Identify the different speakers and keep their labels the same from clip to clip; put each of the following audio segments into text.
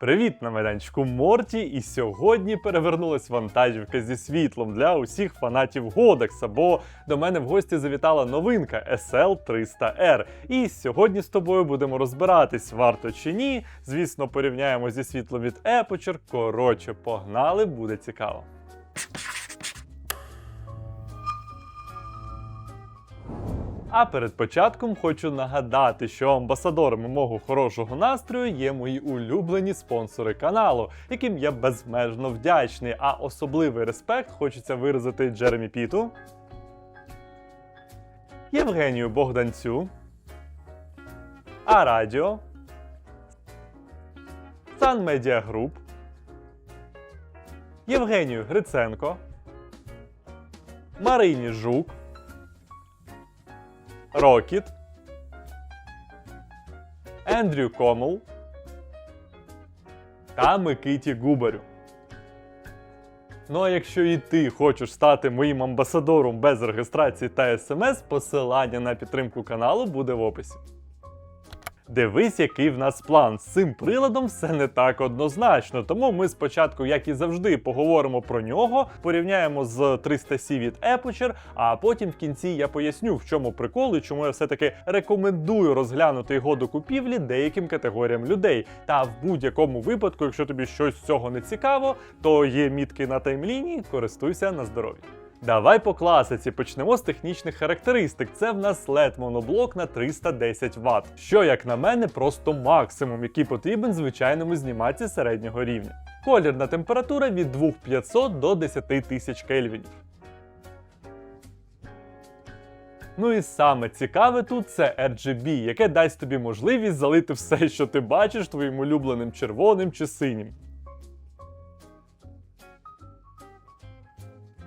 Speaker 1: Привіт на майданчику Морті, і сьогодні перевернулась вантажівка зі світлом для усіх фанатів Годекса, бо до мене в гості завітала новинка SL300R. І сьогодні з тобою будемо розбиратись, варто чи ні. Звісно, порівняємо зі світлом від Aperture. Коротше, погнали, буде цікаво. А перед початком хочу нагадати, що амбасадорами мого хорошого настрою є мої улюблені спонсори каналу, яким я безмежно вдячний. А особливий респект хочеться виразити Джеремі Піту, Євгенію Богданцю, Арадіо, Сан Медіа Груп, Євгенію Гриценко, Марині Жук. Рокіт, Ендрю Комл та Микиті Губарю. Ну а якщо і ти хочеш стати моїм амбасадором без реєстрації та смс, посилання на підтримку каналу буде в описі. Дивись, який в нас план. З цим приладом все не так однозначно. Тому ми спочатку, як і завжди, поговоримо про нього, порівняємо з 300C від Aperture, а потім в кінці я поясню, в чому прикол і чому я все-таки рекомендую розглянути його до купівлі деяким категоріям людей. Та в будь-якому випадку, якщо тобі щось з цього не цікаво, то є мітки на таймліні, користуйся на здоров'я. Давай по класиці почнемо з технічних характеристик. Це в нас led моноблок на 310 Вт, що, як на мене, просто максимум, який потрібен звичайному знімаці середнього рівня. Колірна температура від 2500 до 10000 кельвінів. Ну і саме цікаве тут це RGB, яке дасть тобі можливість залити все, що ти бачиш, твоїм улюбленим червоним чи синім.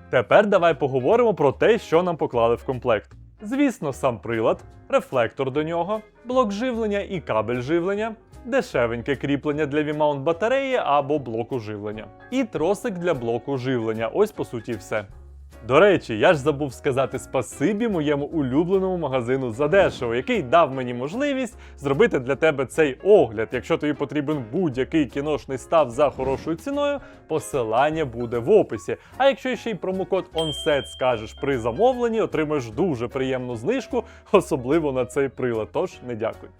Speaker 1: Тепер давай поговоримо про те, що нам поклали в комплект. Звісно, сам прилад, рефлектор до нього, блок живлення і кабель живлення, дешевеньке кріплення для V-mount батареї або блоку живлення, і тросик для блоку живлення. Ось по суті все. До речі, я ж забув сказати спасибі моєму улюбленому магазину задешево, який дав мені можливість зробити для тебе цей огляд. Якщо тобі потрібен будь-який кіношний став за хорошою ціною, посилання буде в описі. А якщо ще й промокод ONSET скажеш при замовленні, отримаєш дуже приємну знижку, особливо на цей прилад. Тож не дякую.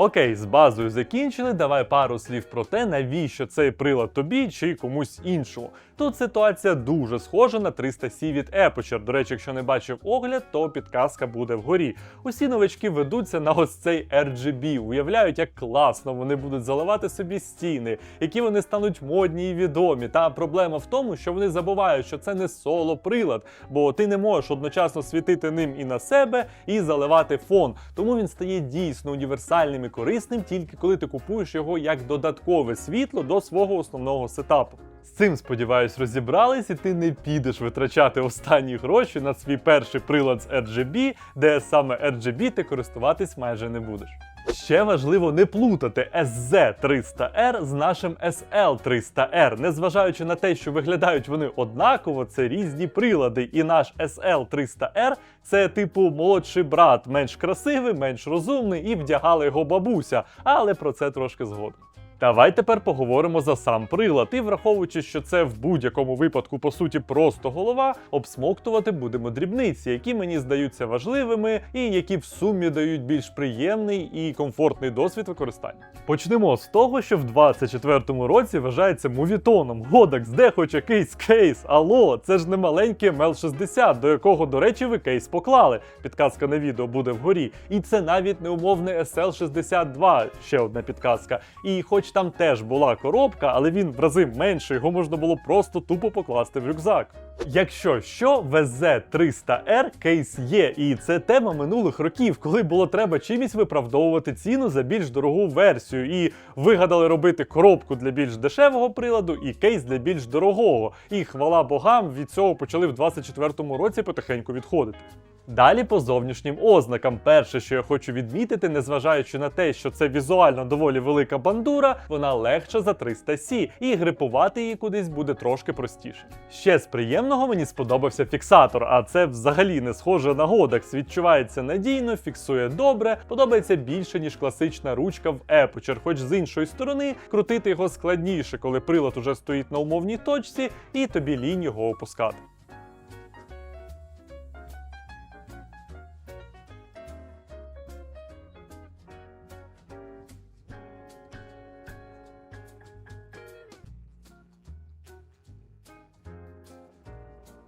Speaker 1: Окей, з базою закінчили. Давай пару слів про те, навіщо цей прилад тобі чи комусь іншому. Тут ситуація дуже схожа на 300C від Aperture. До речі, якщо не бачив огляд, то підказка буде вгорі. Усі новачки ведуться на ось цей RGB, уявляють, як класно вони будуть заливати собі стіни, які вони стануть модні і відомі. Та проблема в тому, що вони забувають, що це не соло прилад, бо ти не можеш одночасно світити ним і на себе, і заливати фон. Тому він стає дійсно універсальним і корисним тільки коли ти купуєш його як додаткове світло до свого основного сетапу. З цим, сподіваюсь, розібрались, і ти не підеш витрачати останні гроші на свій перший прилад з RGB, де саме RGB ти користуватись майже не будеш. Ще важливо не плутати SZ300R з нашим SL300R. Незважаючи на те, що виглядають вони однаково, це різні прилади. І наш SL300R це типу молодший брат, менш красивий, менш розумний, і вдягала його бабуся. Але про це трошки згодом. Давай тепер поговоримо за сам прилад. І враховуючи, що це в будь-якому випадку по суті просто голова, обсмоктувати будемо дрібниці, які мені здаються важливими і які в сумі дають більш приємний і комфортний досвід використання. Почнемо з того, що в 24-му році вважається мувітоном. Годекс, де хоч якийсь кейс. Алло, це ж не маленький ML60, до якого, до речі, ви кейс поклали. Підказка на відео буде вгорі. І це навіть не умовний SL62, ще одна підказка. І хоч там теж була коробка, але він в рази менший, його можна було просто тупо покласти в рюкзак. Якщо що, VZ300R кейс є, і це тема минулих років, коли було треба чимось виправдовувати ціну за більш дорогу версію, і вигадали робити коробку для більш дешевого приладу і кейс для більш дорогого. І хвала богам, від цього почали в 24-му році потихеньку відходити. Далі по зовнішнім ознакам. Перше, що я хочу відмітити, незважаючи на те, що це візуально доволі велика бандура, вона легша за 300 сі, і грипувати її кудись буде трошки простіше. Ще з приємного мені сподобався фіксатор, а це взагалі не схоже на Godex. Відчувається надійно, фіксує добре, подобається більше, ніж класична ручка в Aperture, хоч з іншої сторони крутити його складніше, коли прилад уже стоїть на умовній точці, і тобі лінь його опускати.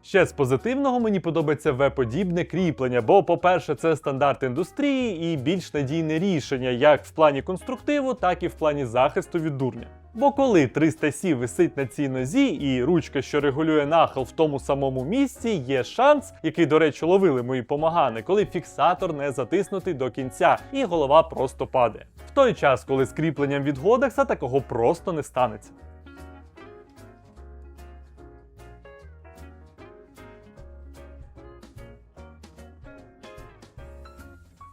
Speaker 1: Ще з позитивного мені подобається V-подібне кріплення, бо, по-перше, це стандарт індустрії і більш надійне рішення як в плані конструктиву, так і в плані захисту від дурня. Бо коли 300 сі висить на цій нозі, і ручка, що регулює нахил в тому самому місці, є шанс, який, до речі, ловили мої помагани, коли фіксатор не затиснутий до кінця, і голова просто падає. В той час, коли з кріпленням від Годекса такого просто не станеться.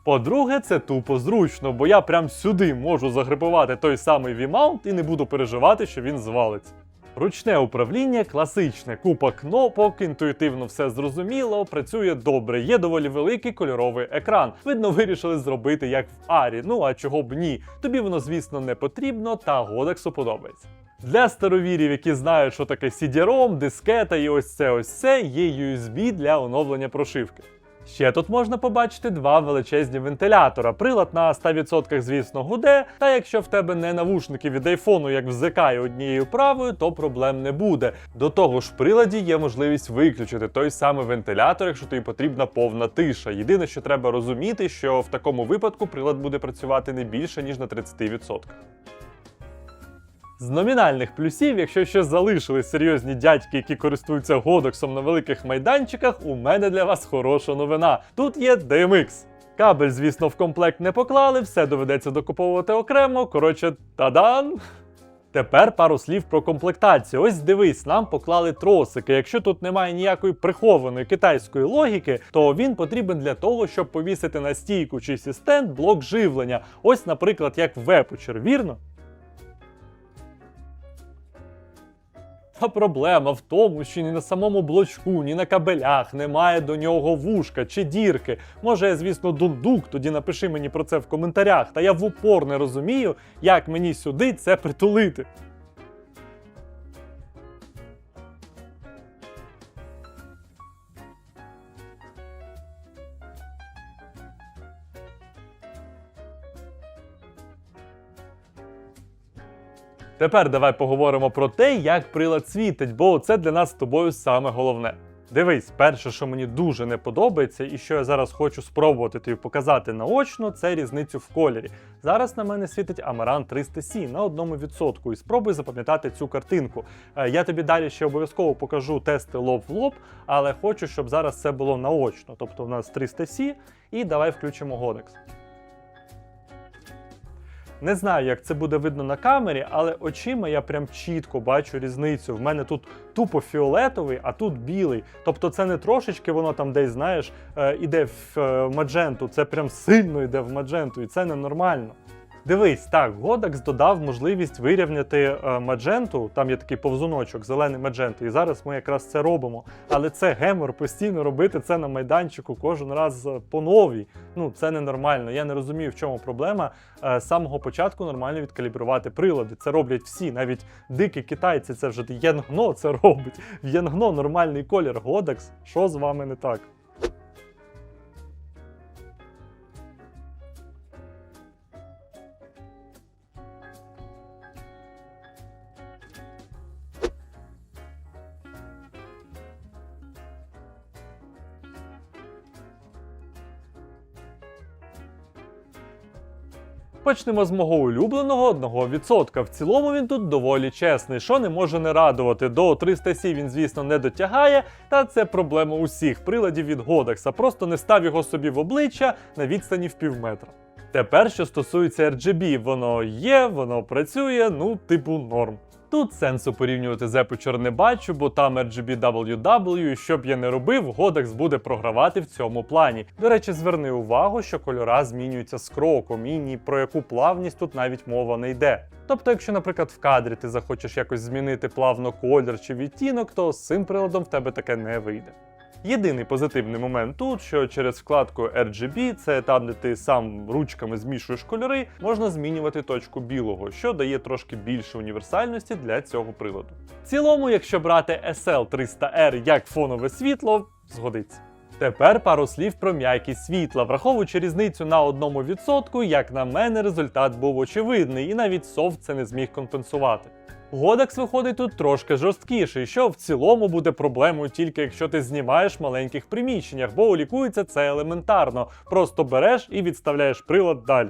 Speaker 1: По-друге, це тупо зручно, бо я прям сюди можу загрипувати той самий V-mount і не буду переживати, що він звалиться. Ручне управління класичне, купа кнопок, інтуїтивно все зрозуміло, працює добре, є доволі великий кольоровий екран. Видно, вирішили зробити як в Арі. Ну а чого б ні? Тобі воно, звісно, не потрібно, та Годексу подобається. Для старовірів, які знають, що таке CD-ROM, дискета і ось це ось це, є USB для оновлення прошивки. Ще тут можна побачити два величезні вентилятора. Прилад на 100% звісно гуде, та якщо в тебе не навушники від айфону, як в ЗК і однією правою, то проблем не буде. До того ж, в приладі є можливість виключити той самий вентилятор, якщо тобі потрібна повна тиша. Єдине, що треба розуміти, що в такому випадку прилад буде працювати не більше ніж на 30%. З номінальних плюсів, якщо ще залишились серйозні дядьки, які користуються годексом на великих майданчиках, у мене для вас хороша новина. Тут є DMX. Кабель, звісно, в комплект не поклали, все доведеться докуповувати окремо. Коротше, тадан! Тепер пару слів про комплектацію. Ось дивись, нам поклали тросики. Якщо тут немає ніякої прихованої китайської логіки, то він потрібен для того, щоб повісити на стійку чи стенд блок живлення. Ось, наприклад, як в Aperture, вірно? Та проблема в тому, що ні на самому блочку, ні на кабелях немає до нього вушка чи дірки. Може, звісно, дундук, тоді напиши мені про це в коментарях, та я в упор не розумію, як мені сюди це притулити. Тепер давай поговоримо про те, як прилад світить, бо це для нас з тобою саме головне. Дивись, перше, що мені дуже не подобається, і що я зараз хочу спробувати тобі показати наочно, це різницю в кольорі. Зараз на мене світить Amaran 300C на одному відсотку. І спробуй запам'ятати цю картинку. Е, Я тобі далі ще обов'язково покажу тести лоб в лоб, але хочу, щоб зараз це було наочно. Тобто в нас 300C, і давай включимо Godex. Не знаю, як це буде видно на камері, але очима я прям чітко бачу різницю. В мене тут тупо фіолетовий, а тут білий. Тобто це не трошечки воно там десь, знаєш, е, іде в е, мадженту, це прям сильно йде в мадженту, і це ненормально. Дивись, так, Godex додав можливість вирівняти мадженту, там є такий повзуночок, зелений мадженту, і зараз ми якраз це робимо. Але це гемор постійно робити це на майданчику кожен раз е, по новій. Ну, це ненормально. Я не розумію, в чому проблема. Е, з самого початку нормально відкалібрувати прилади. Це роблять всі, навіть дикі китайці, це вже Єнгно це робить. В Єнгно нормальний колір. Godex, що з вами не так? Почнемо з мого улюбленого 1%. В цілому він тут доволі чесний, що не може не радувати. До 300 сі він, звісно, не дотягає, та це проблема усіх приладів від Godex. Просто не став його собі в обличчя на відстані в півметра. Тепер, що стосується RGB, воно є, воно працює, ну, типу, норм. Тут сенсу порівнювати з Aperture не бачу, бо там RGB-WW, і що б я не робив, Godex буде програвати в цьому плані. До речі, зверни увагу, що кольора змінюються з кроком, і ні про яку плавність тут навіть мова не йде. Тобто, якщо, наприклад, в кадрі ти захочеш якось змінити плавно колір чи відтінок, то з цим приладом в тебе таке не вийде. Єдиний позитивний момент тут, що через вкладку RGB, це там, де ти сам ручками змішуєш кольори, можна змінювати точку білого, що дає трошки більше універсальності для цього приладу. В цілому, якщо брати SL300R як фонове світло, згодиться. Тепер пару слів про м'якість світла. Враховуючи різницю на 1%, як на мене, результат був очевидний, і навіть софт це не зміг компенсувати. Годекс виходить тут трошки жорсткіший, що в цілому буде проблемою тільки якщо ти знімаєш в маленьких приміщеннях, бо лікується це елементарно. Просто береш і відставляєш прилад далі.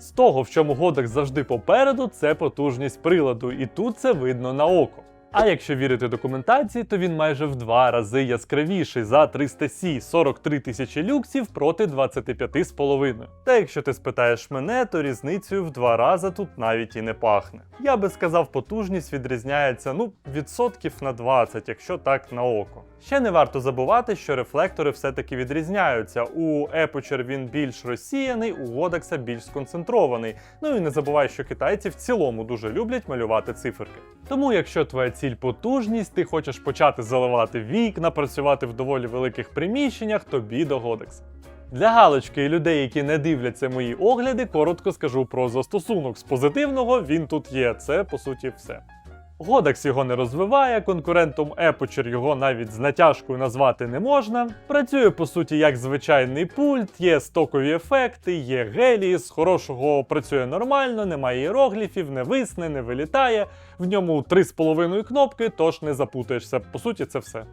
Speaker 1: З того, в чому Годекс завжди попереду, це потужність приладу, і тут це видно на око. А якщо вірити документації, то він майже в два рази яскравіший за 300C 43 тисячі люксів проти 25,5. Та якщо ти спитаєш мене, то різницею в два рази тут навіть і не пахне. Я би сказав, потужність відрізняється ну відсотків на 20, якщо так на око. Ще не варто забувати, що рефлектори все-таки відрізняються. У Aperture він більш розсіяний, у Godex більш сконцентрований. Ну і не забувай, що китайці в цілому дуже люблять малювати циферки. Тому, якщо твоя ціль потужність, ти хочеш почати заливати вікна, працювати в доволі великих приміщеннях, тобі до Godex. Для галочки і людей, які не дивляться мої огляди, коротко скажу про застосунок. З позитивного він тут є. Це по суті все. Godex його не розвиває, конкурентом Aperture його навіть з натяжкою назвати не можна. Працює по суті як звичайний пульт, є стокові ефекти, є геліс, хорошого працює нормально, немає іерогліфів, не висне, не вилітає. В ньому 3,5 кнопки, тож не запутаєшся. По суті, це все.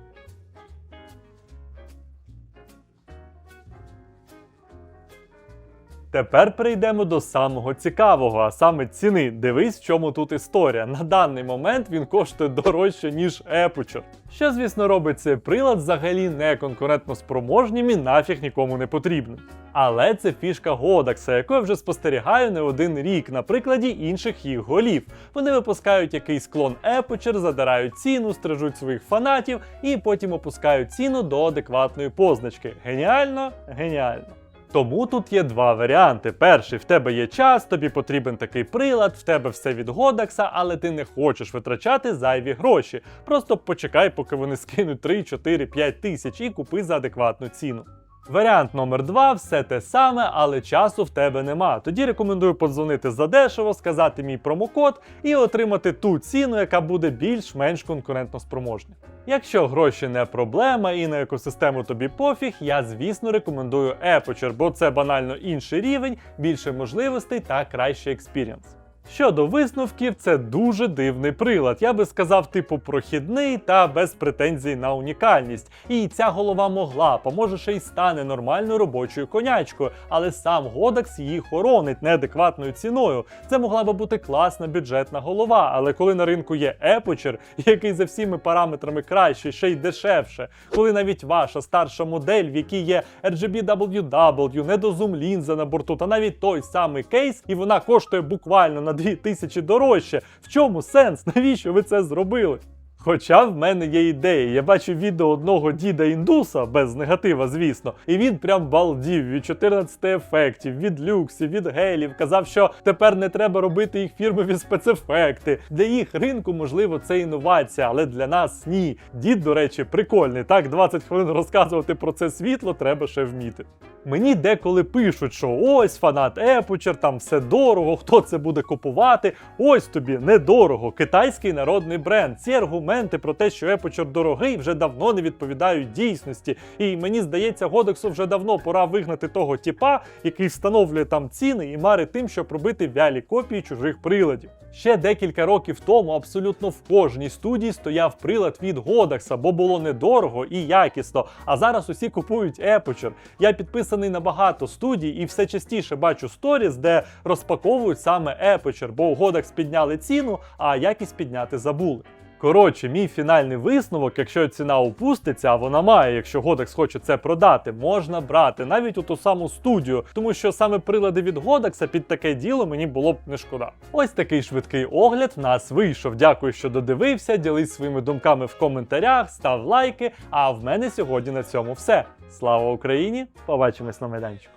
Speaker 1: Тепер перейдемо до самого цікавого, а саме ціни. Дивись, в чому тут історія. На даний момент він коштує дорожче, ніж Aperture. Що, звісно, робить цей прилад взагалі не конкурентно спроможнім і нафіг нікому не потрібним. Але це фішка Godex, яку я вже спостерігаю не один рік на прикладі інших їх голів. Вони випускають якийсь клон Aperture, задирають ціну, стрижуть своїх фанатів і потім опускають ціну до адекватної позначки. Геніально? Геніально. Тому тут є два варіанти. Перший, в тебе є час, тобі потрібен такий прилад, в тебе все від Годекса, але ти не хочеш витрачати зайві гроші. Просто почекай, поки вони скинуть 3, 4, 5 тисяч і купи за адекватну ціну. Варіант номер два все те саме, але часу в тебе нема. Тоді рекомендую подзвонити задешево, сказати мій промокод і отримати ту ціну, яка буде більш-менш конкурентно спроможна. Якщо гроші не проблема і на екосистему тобі пофіг, я звісно рекомендую Aperture, бо це банально інший рівень, більше можливостей та кращий експірієнс. Щодо висновків, це дуже дивний прилад. Я би сказав, типу прохідний та без претензій на унікальність. І ця голова могла, поможе ще й стане нормальною робочою конячкою, але сам Godex її хоронить неадекватною ціною. Це могла би бути класна бюджетна голова, але коли на ринку є Aperture, який за всіми параметрами кращий, ще й дешевше, коли навіть ваша старша модель, в якій є RGB-WW, недозум лінза на борту, та навіть той самий кейс, і вона коштує буквально на 2000 дорожче. В чому сенс? Навіщо ви це зробили? Хоча в мене є ідея. Я бачив відео одного діда індуса, без негатива, звісно, і він прям балдів від 14 ефектів, від люксів, від гелів. Казав, що тепер не треба робити їх фірмові спецефекти. Для їх ринку, можливо, це інновація, але для нас ні. Дід, до речі, прикольний. Так, 20 хвилин розказувати про це світло треба ще вміти. Мені деколи пишуть, що ось фанат Aperture, там все дорого, хто це буде купувати. Ось тобі недорого. Китайський народний бренд. Ці аргументи про те, що Aperture дорогий, вже давно не відповідають дійсності. І мені здається, Годексу вже давно пора вигнати того тіпа, який встановлює там ціни і марить тим, щоб робити вялі копії чужих приладів. Ще декілька років тому абсолютно в кожній студії стояв прилад від Godax, бо було недорого і якісно. А зараз усі купують Aperture. Я підписаний на багато студій і все частіше бачу сторіс, де розпаковують саме Aperture, бо у Godax підняли ціну, а якість підняти забули. Коротше, мій фінальний висновок, якщо ціна опуститься, а вона має, якщо Godax хоче це продати, можна брати навіть у ту саму студію, тому що саме прилади від Godax під таке діло мені було б не шкода. Ось такий швидкий огляд в нас вийшов. Дякую, що додивився. Ділись своїми думками в коментарях, став лайки. А в мене сьогодні на цьому все. Слава Україні! Побачимось на майданчику.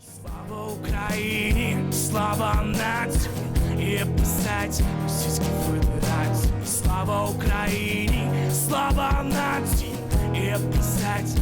Speaker 2: Слава Україні, слава нації і писать Російській Федерації. Слава Україні, слава нації і писать